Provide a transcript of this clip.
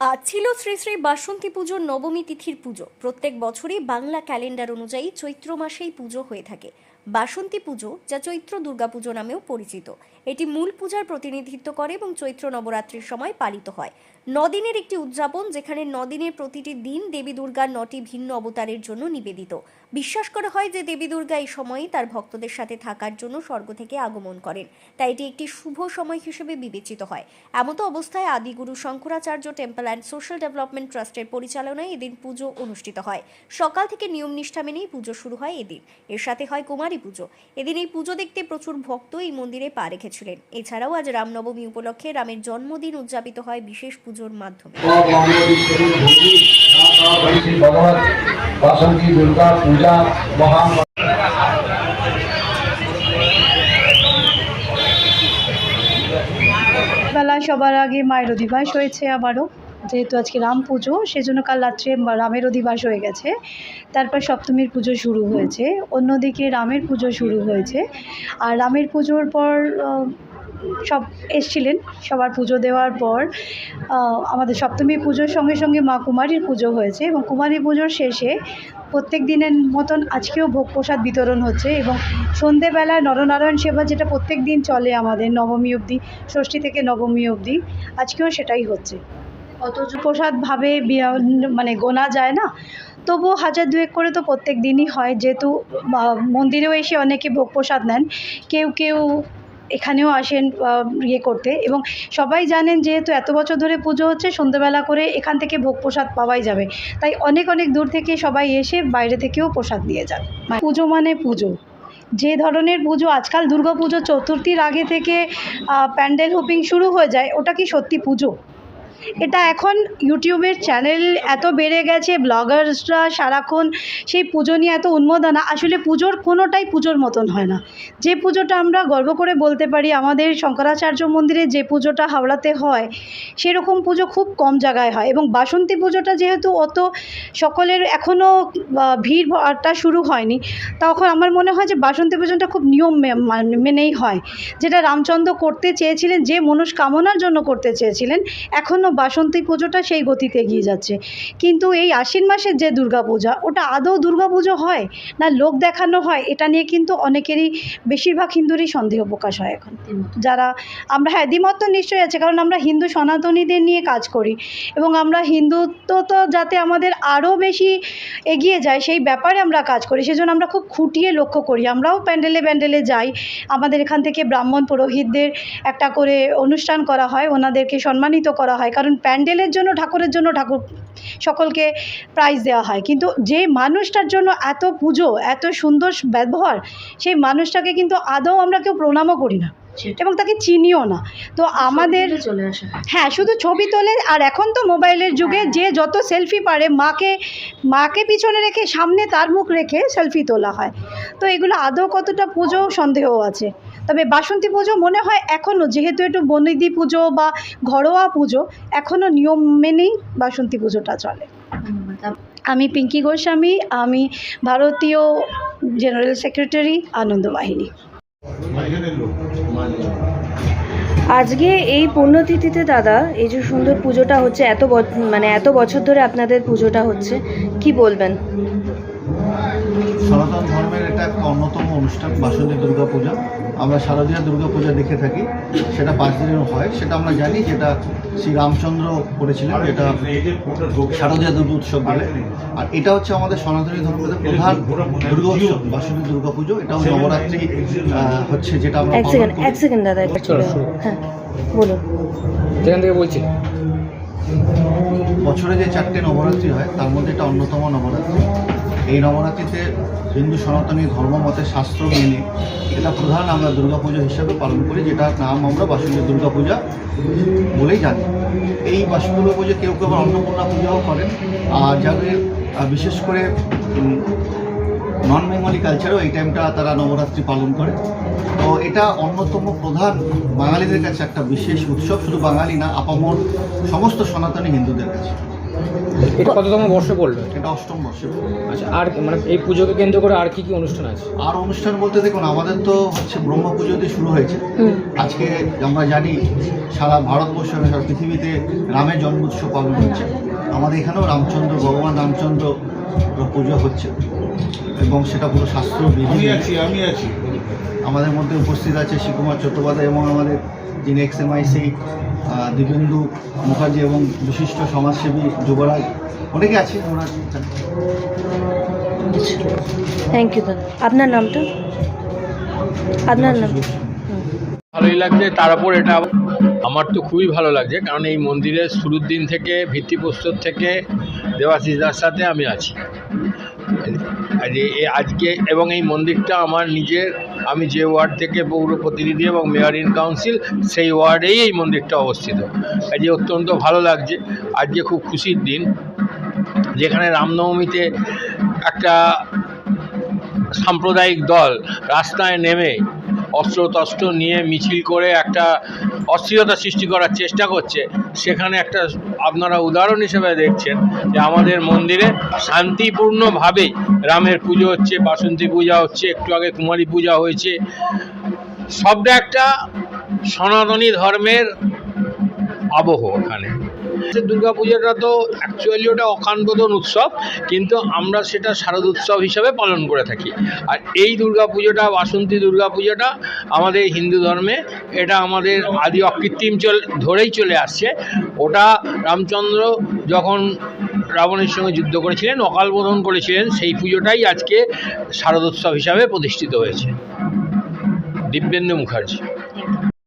আজ ছিল শ্রী শ্রী বাসন্তী পুজোর নবমী তিথির পুজো। প্রত্যেক বছরই বাংলা ক্যালেন্ডার অনুযায়ী চৈত্র মাসেই পুজো হয়ে থাকে। বাসন্তী পুজো যা চৈত্র দুর্গাপুজো নামেও পরিচিত। এটি মূল পূজার প্রতিনিধিত্ব করে এবং চৈত্র নবরাত্রির সময় পালিত হয়। নদিনের একটি উদযাপন যেখানে নদিনের প্রতিটি দিন দেবী দুর্গার নটি ভিন্ন অবতারের জন্য নিবেদিত। বিশ্বাস করা হয় যে দেবী দুর্গা এই সময়ে তার ভক্তদের সাথে থাকার জন্য স্বর্গ থেকে আগমন করেন। তাই এটি একটি শুভ সময় হিসেবে বিবেচিত হয়। এমতো অবস্থায় Adiguru Shankaracharya temple and social development ট্রাস্টের পরিচালনায় এদিন পুজো অনুষ্ঠিত হয়। সকাল থেকে নিয়ম নিষ্ঠা মেনেই পুজো শুরু হয় এদিন। এর সাথে হয় কুমারী পুজো। এদিন এই পুজো দেখতে প্রচুর ভক্ত এই মন্দিরে পা রেখেছিলেন। এছাড়াও আজ রামনবমী উপলক্ষে রামের জন্মদিন উদযাপিত হয় বিশেষ পুজোর মাধ্যমে। বেলা সবার আগে মায়ের অধিবাস হয়েছে আবারও। যেহেতু আজকে রাম পুজো, সেজন্য কাল রাত্রে রামের অধিবাস হয়ে গেছে। তারপর সপ্তমীর পুজো শুরু হয়েছে। অন্যদিকে রামের পুজো শুরু হয়েছে। আর রামের পুজোর পর সব এসছিলেন। সবার পুজো দেওয়ার পর আমাদের সপ্তমী পুজোর সঙ্গে সঙ্গে মা কুমারীর পুজো হয়েছে এবং কুমারী পুজোর শেষে প্রত্যেক দিনের মতন আজকেও ভোগ প্রসাদ বিতরণ হচ্ছে এবং সন্ধেবেলায় নরনারায়ণ সেবা যেটা প্রত্যেক দিন চলে আমাদের নবমী অবধি, ষষ্ঠী থেকে নবমী অবধি, আজকেও সেটাই হচ্ছে। অথচ প্রসাদভাবে মানে গোনা যায় না। তবুও হাজার দুয়েক করে তো প্রত্যেক দিনই হয়, যেহেতু মন্দিরেও এসে অনেকে ভোগ প্রসাদ নেন। কেউ কেউ এখানেও আসেন ইয়ে করতে। এবং সবাই জানেন যেহেতু এত বছর ধরে পুজো হচ্ছে, সন্ধ্যেবেলা করে এখান থেকে ভোগ প্রসাদ পাওয়াই যাবে। তাই অনেক অনেক দূর থেকে সবাই এসে বাইরে থেকেও প্রসাদ নিয়ে যান। পুজো মানে পুজো। যে ধরনের পুজো, আজকাল দুর্গা পুজো চতুর্থীর আগে থেকে প্যান্ডেল হোপিং শুরু হয়ে যায়, ওটা কি সত্যি পুজো? এটা এখন ইউটিউবের চ্যানেল এত বেড়ে গেছে, ব্লগার্সরা সারাক্ষণ সেই পুজো নিয়ে এত উন্মোদনা। আসলে পুজোর কোনোটাই পুজোর মতন হয় না। যে পুজোটা আমরা গর্ব করে বলতে পারি, আমাদের শঙ্করাচার্য মন্দিরে যে পুজোটা হাওড়াতে হয়, সেরকম পুজো খুব কম জায়গায় হয় এবং বাসন্তী পুজোটা যেহেতু অত সকলের এখনও ভিড় ভাড়টা শুরু হয়নি, তখন আমার মনে হয় যে বাসন্তী পুজোটা খুব নিয়ম মেনেই হয়। যেটা রামচন্দ্র করতে চেয়েছিলেন, যে মনস্কামনার জন্য করতে চেয়েছিলেন এখনও বাসন্তী পুজোটা সেই গতিতে এগিয়ে যাচ্ছে। কিন্তু এই আশ্বিন মাসের যে দুর্গাপূজা, ওটা আদৌ দুর্গাপুজো হয় না লোক দেখানো হয়? এটা নিয়ে কিন্তু অনেকেরই বেশিরভাগ হিন্দুরই সন্দেহ প্রকাশ হয় এখন। যারা, আমরা হ্যাঁ দ্বিমত তো নিশ্চয়ই আছে, কারণ আমরা হিন্দু সনাতনীদের নিয়ে কাজ করি। এবং আমরা হিন্দুত্ব তো যাতে আমাদের আরও বেশি এগিয়ে যায়, সেই ব্যাপারে আমরা কাজ করি। সেজন্য আমরা খুব খুঁটিয়ে লক্ষ্য করি। আমরাও প্যান্ডেলে প্যান্ডেলে যাই। আমাদের এখান থেকে ব্রাহ্মণ পুরোহিতদের একটা করে অনুষ্ঠান করা হয়। ওনাদেরকে সম্মানিত করা হয়। কারণ প্যান্ডেলের জন্য ঠাকুরের জন্য ঠাকুর সকলকে প্রাইজ দেওয়া হয়। কিন্তু যে মানুষটার জন্য এত পুজো এত সুন্দর ব্যবহার সেই মানুষটাকে কিন্তু আদৌ আমরা কেউ প্রণামও করি না এবং তাকে চিনিও না। তো আমাদের চলে আসে হ্যাঁ। শুধু ছবি তোলে আর এখন তো মোবাইলের যুগে যে যত সেলফি পারে মাকে মাকে পিছনে রেখে সামনে তার মুখ রেখে সেলফি তোলা হয়। তো এগুলো আদৌ কতটা পুজো সন্দেহ আছে। তবে বাসন্তী পুজো মনে হয় এখনও যেহেতু একটু বনিদি পুজো বা ঘরোয়া পুজো এখনও নিয়ম মেনেই বাসন্তী পুজোটা চলে। আমি পিঙ্কি গোস্বামী, আমি ভারতীয় জেনারেল সেক্রেটারি আনন্দ বাহিনী আজকে এই পুণ্যতিথিতে দাদা, এই যে সুন্দর পুজোটা হচ্ছে, এত মানে এত বছর ধরে আপনাদের পুজোটা হচ্ছে, কি বলবেন? সনাতন ধর্মের এটা একটা অন্যতম অনুষ্ঠান বাসন্তী দুর্গা পূজা আমরা শারদীয়া দুর্গা পূজা দেখে থাকি। সেটা পাঁচ দিনের হয়। সেটা আমরা জানি যেটা শ্রী রামচন্দ্র করেছিলেন এটা শারদীয়া দুর্গা উৎসব বলে। আর এটা হচ্ছে আমাদের সনাতনী ধর্মের প্রধান দুর্গা উৎসব বাসন্তী দুর্গা পুজো এটাও নবরাত্রি হচ্ছে যেটা আমরা এক সেকেন্ড এক সেকেন্ড দাদা একটু চলো, শুরু। হ্যাঁ বলুন। থেকে বলছি। বছরে যে চারটে নবরাত্রি হয় তার মধ্যে এটা অন্যতম নবরাত্রি। এই নবরাত্রিতে হিন্দু সনাতনী ধর্ম মতে শাস্ত্র মেনে এটা প্রধান আমরা দুর্গাপুজো হিসাবে পালন করি যেটার নাম আমরা বাসন্তী দুর্গাপূজা বলেই জানি। এই বাসন্তী দুর্গা পুজো কেউ কেউ আবার অন্নপূর্ণা পূজাও করেন। আর যাদের বিশেষ করে নন বেঙ্গলি কালচারেও এই টাইমটা তারা নবরাত্রি পালন করে। তো এটা অন্যতম প্রধান বাঙালিদের কাছে একটা বিশেষ উৎসব, শুধু বাঙালি না, আপামর সমস্ত সনাতনী হিন্দুদের কাছে। এটা কততম বর্ষ পড়ল এটা অষ্টম বর্ষে আচ্ছা আর মানে এই পুজোকে কেন্দ্র করে আর কি কি অনুষ্ঠান আছে? আর অনুষ্ঠান বলতে দেখুন আমাদের তো হচ্ছে ব্রহ্ম পুজো দিয়ে শুরু হয়েছে। আজকে আমরা জানি সারা ভারতবর্ষ এবং সারা পৃথিবীতে রামের জন্ম উৎসব পালন হচ্ছে। আমাদের এখানেও রামচন্দ্র ভগবান রামচন্দ্র পুজো হচ্ছে এবং সেটা পুরো শাস্ত্র বিধি আছি আমি আছি। আমাদের মধ্যে উপস্থিত আছে শিবকুমার চট্টোপাধ্যায় এবং আমাদের যিনি এক্সএমআইসি দিবেন্দু মুখার্জি এবং বিশিষ্ট সমাজসেবী যুবরাজ। অনেকে আছে ওনার থ্যাংক ইউ দাদা আপনার নামটা? আপনার নাম? ভালোই লাগছে তার উপর এটা আমার তো খুবই ভালো লাগছে কারণ এই মন্দিরের শুরুর দিন থেকে ভিত্তিপ্রস্তর থেকে দার সাথে আমি আছি। এ- আজকে এবং এই মন্দিরটা আমার নিজের, আমি যে ওয়ার্ড থেকে পৌর প্রতিনিধি এবং মেয়র ইন কাউন্সিল, সেই ওয়ার্ডেই এই মন্দিরটা অবস্থিত। কাজে অত্যন্ত ভালো লাগছে। আজকে খুব খুশির দিন। যেখানে রামনবমীতে একটা সাম্প্রদায়িক দল রাস্তায় নেমে অস্ত্র তস্ত্র নিয়ে মিছিল করে একটা অস্থিরতা সৃষ্টি করার চেষ্টা করছে। সেখানে একটা আপনারা উদাহরণ হিসেবে দেখছেন যে আমাদের মন্দিরে শান্তিপূর্ণভাবে রামের পুজো হচ্ছে, বাসন্তী পূজা হচ্ছে, একটু আগে কুমারী পূজা হয়েছে। সবটা একটা সনাতনী ধর্মের আবহ ওখানে দুর্গা পূজাটা তো অ্যাকচুয়ালি ওটা অকান্তদন উৎসব, কিন্তু আমরা সেটা শারদ উৎসব হিসাবে পালন করে থাকি। আর এই দুর্গা পুজোটা বাসন্তী দুর্গা পূজাটা আমাদের হিন্দু ধর্মে, এটা আমাদের আদি অকৃত্রিম চল, ধরেই চলে আসছে। ওটা রামচন্দ্র যখন রাবণের সঙ্গে যুদ্ধ করেছিলেন অকাল বোধন করেছিলেন, সেই পুজোটাই আজকে শারদোৎসব হিসাবে প্রতিষ্ঠিত হয়েছে। দিব্যেন্দু মুখার্জি।